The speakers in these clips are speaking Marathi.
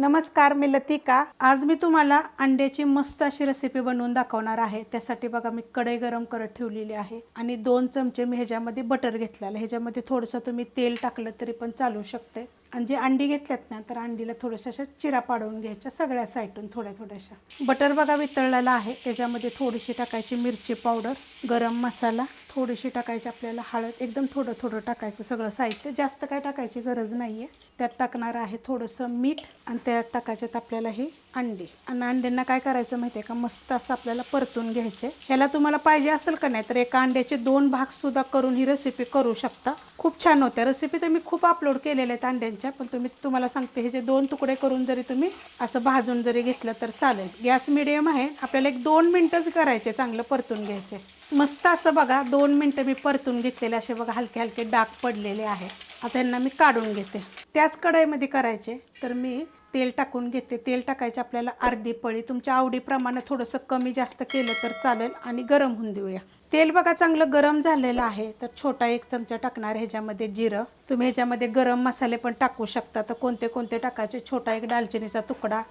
नमस्कार मी लतिका. आज मी तुम्हाला अंड्याची मस्त अशी रेसिपी बनवून दाखवणार आहे. त्यासाठी बघा मी कढई गरम करत ठेवलेली आहे आणि दोन चमचे मी ह्याच्यामध्ये बटर घेतलेलं ह्याच्यामध्ये थोडंसं तुम्ही तेल टाकलं तरी पण चालू शकते. आणि जे अंडी घेतल्यात ना तर अंडीला थोड्याशा अशा चिरा पाडवून घ्यायच्या सगळ्या साईडून थोड्या थोड्याशा. बटर बघा वितळलेला आहे त्याच्यामध्ये थोडीशी टाकायची मिरची पावडर गरम मसाला थोडीशी टाकायची आपल्याला हळद एकदम थोडं थोडं टाकायचं सगळं साहित्य. जास्त काय टाकायची गरज नाही आहे त्यात टाकणार आहे थोडंसं मीठ आणि त्यात टाकायच्यात आपल्याला ही अंडी. आणि अंड्यांना काय करायचं माहिती आहे का? मस्त असं आपल्याला परतून घ्यायचे. ह्याला तुम्हाला पाहिजे असेल का नाही तर एका अंड्याचे दोन भाग सुद्धा करून ही रेसिपी करू शकता. खूप छान होत्या. रेसिपी तर मी खूप अपलोड केलेल्या आहेत अंड्यांच्या पण तुम्ही तुम्हाला सांगते हे जे दोन तुकडे करून जरी तुम्ही असं भाजून जरी घेतलं तर चालेल. गॅस मिडियम आहे. आपल्याला एक दोन मिनटंच करायचे चांगलं परतून घ्यायचे. मस्त असं बघा दोन मिनटं मी परतून घेतलेले असे बघा हलके हलके डाग पडलेले आहे आता यांना मी काढून घेते. त्याच कढईमध्ये करायचे तर मी तेल टाकून घेते. तेल टाकायचे आपल्याला अर्धी पळी. तुमच्या आवडीप्रमाणे थोडंसं कमी जास्त केलं तर चालेल आणि गरम होऊन देऊया. तेल बघा चांगलं गरम झालेलं आहे. तर छोटा एक चमचा टाकणार ह्याच्यामध्ये जिरं. तुम्ही ह्याच्यामध्ये गरम मसाले पण टाकू शकता. तर कोणते कोणते टाकायचे? छोटा एक दालचिनीचा तुकडा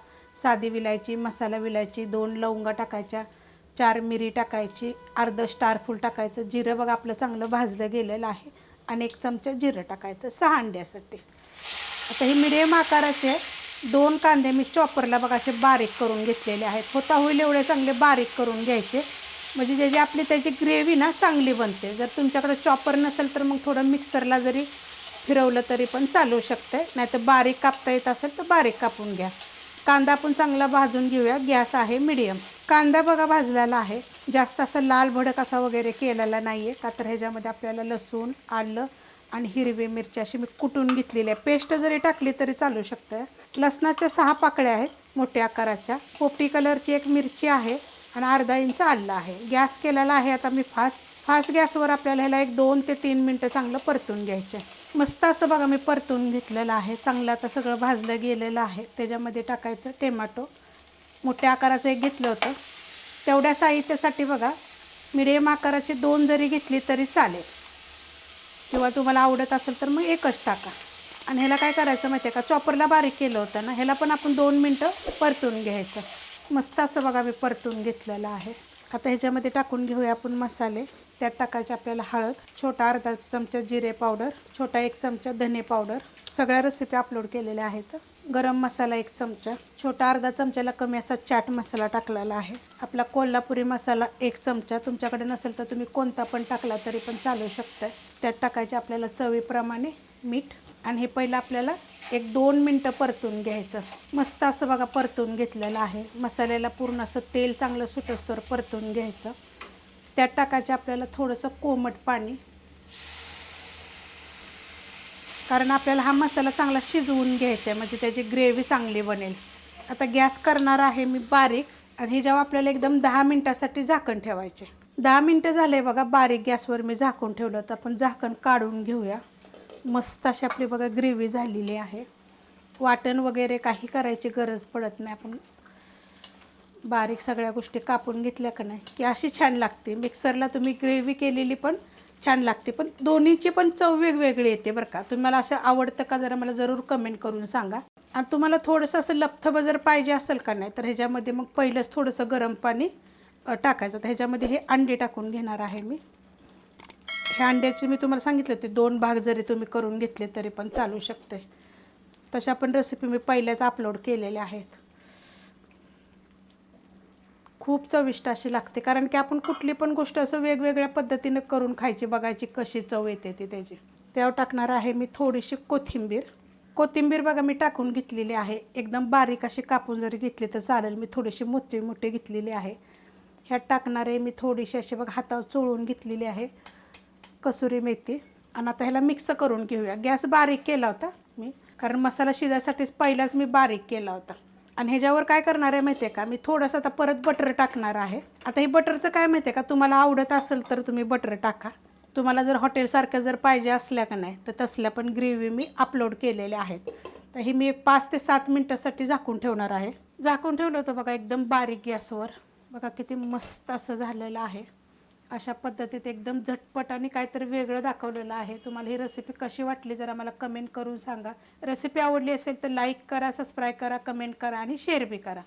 साधी विलायची मसाला विलायची दोन लवंगा टाकायच्या चार मिरी टाकायची अर्ध स्टारफूल टाकायचं. जिरं बघा आपलं चांगलं भाजलं गेलेलं आहे. आणि एक चमचा जिरं टाकायचं सहा अंड्यासाठी. आता हे मिडियम आकाराचे दोन कांदे मी चॉपरला बघा असे बारीक करून घेतलेले आहेत. होता होईल एवढे चांगले बारीक करून घ्यायचे. म्हणजे जे जे आपली त्याची ग्रेव्ही ना चांगली बनते. जर तुमच्याकडे चॉपर नसेल तर मग थोडं मिक्सरला जरी फिरवलं तरी पण चालू शकते नाहीतर बारीक कापता येत असेल तर बारीक कापून घ्या. कांदा आपण चांगला भाजून घेऊया. गॅस आहे मिडियम कांदा बघा भाजलेला आहे. जास्त असं लाल भडक असा वगैरे केलेला नाही आहे का तर ह्याच्यामध्ये आपल्याला लसूण आलं आणि हिरवी मिरची अशी मी कुटून घेतलेली आहे. पेस्ट जरी टाकली तरी चालू शकतं लसणाच्या सहा पाकळ्या आहेत मोठ्या आकाराच्या. पोपटी कलरची एक मिरची आहे. आणि अर्धा इंच आलं आहे. गॅस केलेला आहे आता मी फास्ट फास्ट गॅसवर आपल्याला ह्याला एक दोन ते तीन मिनटं चांगलं परतून घ्यायचं मस्त असं बघा मी परतून घेतलेलं आहे. चांगलं आता सगळं भाजलं गेलेलं आहे. त्याच्यामध्ये टाकायचं टोमॅटो मोठ्या आकाराचं एक घेतलं होतं. तेवढ्या साहित्यासाठी बघा मिडियम आकाराची दोन जरी घेतली तरी चालेल. किंवा तुम्हाला आवडत असेल तर मग एकच टाका. आणि ह्याला काय करायचं माहिती आहे का? चॉपरला बारीक केलं होतं ना ह्याला पण आपण दोन मिनटं परतून घ्यायचं. मस्त असं बघा मी परतून घेतलेलं आहे. आता ह्याच्यामध्ये टाकून घेऊया आपण मसाले. त्यात टाकायचे आपल्याला हळद छोटा अर्धा चमचा जिरे पावडर छोटा एक चमचा धने पावडर. सगळ्या रेसिपी अपलोड केलेल्या आहेत. गरम मसाला एक चमचा छोटा अर्धा चमच्याला कमी असा चाट मसाला टाकलेला आहे. आपला कोल्हापुरी मसाला एक चमचा. तुमच्याकडे नसेल तर तुम्ही कोणता पण टाकला तरी पण चालू शकतं त्यात टाकायचे आपल्याला चवीप्रमाणे मीठ. आणि हे पहिलं आपल्याला एक दोन मिनटं परतून घ्यायचं. मस्त असं बघा परतून घेतलेलं आहे. मसाल्याला पूर्ण असं तेल चांगलं सुटस्तोर परतून घ्यायचं. त्यात टाकायचं आपल्याला थोडंसं कोमट पाणी. कारण आपल्याला हा मसाला चांगला शिजवून घ्यायचा आहे. म्हणजे त्याची ग्रेव्ही चांगली बनेल. आता गॅस करणार आहे मी बारीक. आणि हे जेव्हा आपल्याला एकदम दहा मिनटासाठी झाकण ठेवायचे. दहा मिनटं झाले बघा बारीक गॅसवर मी झाकून ठेवलं. तर आपण झाकण काढून घेऊया. मस्त अशी आपली बघा ग्रेव्ही झालेली आहे. वाटण वगैरे काही करायची गरज पडत नाही. आपण बारीक सगळ्या गोष्टी कापून घेतल्या का नाही की अशी छान लागते. मिक्सरला तुम्ही ग्रेव्ही केलेली पण छान लागते. पण दोन्हीची पण चव वेगवेगळी येते बरं का. तुम्हाला असं आवडतं का जरा मला जरूर कमेंट करून सांगा. आणि तुम्हाला थोडंसं असं लपथबं जर पाहिजे असेल का नाही तर ह्याच्यामध्ये मग पहिलंच थोडंसं गरम पाणी टाकायचं. तर ह्याच्यामध्ये हे अंडे टाकून घेणार आहे मी. ह्या अंड्याचे मी तुम्हाला सांगितले होते दोन भाग जरी तुम्ही करून घेतले तरी पण चालू शकते. तशा पण रेसिपी मी पहिल्याच अपलोड केलेल्या आहेत. खूप चविष्ट अशी लागते कारण की आपण कुठली पण गोष्ट असं वेगवेगळ्या पद्धतीनं करून खायची बघायची कशी चव येते ती त्याची. त्यावर टाकणार आहे मी थोडीशी कोथिंबीर. कोथिंबीर बघा मी टाकून घेतलेली आहे. एकदम बारीक अशी कापून जरी घेतली तर चालेल मी थोडीशी मोठी मोठी घेतलेली आहे. ह्यात टाकणार आहे मी थोडीशी अशी बघा हातावर चोळून घेतलेली आहे. कसुरी मेथी. आणि आता ह्याला मिक्स करून घेऊया. गॅस बारीक केला होता मी. कारण मसाला शिजायसाठीच पहिलाच मी बारीक केला होता. आणि ह्याच्यावर काय करणार आहे माहिती आहे का? मी थोडंसं आता परत बटर टाकणार आहे. आता हे बटरचं काय माहिती आहे का? तुम्हाला आवडत असेल तर तुम्ही बटर टाका. तुम्हाला जर हॉटेलसारख्या जर पाहिजे असल्या का नाही तर तसल्या पण ग्रेव्ही मी अपलोड केलेल्या आहेत. तर ही मी एक पाच ते सात मिनटासाठी झाकून ठेवणार आहे. झाकून ठेवलं होतं बघा एकदम बारीक गॅसवर. बघा किती मस्त असं झालेलं आहे. अशा पद्धतीत एकदम झटपट आणि काहीतरी वेगळं दाखवलेलं आहे. तुम्हाला ही रेसिपी कशी वाटली जरा मला कमेंट करून सांगा. रेसिपी आवडली असेल तर लाईक करा सबस्क्राईब करा कमेंट करा आणि शेअर बी करा.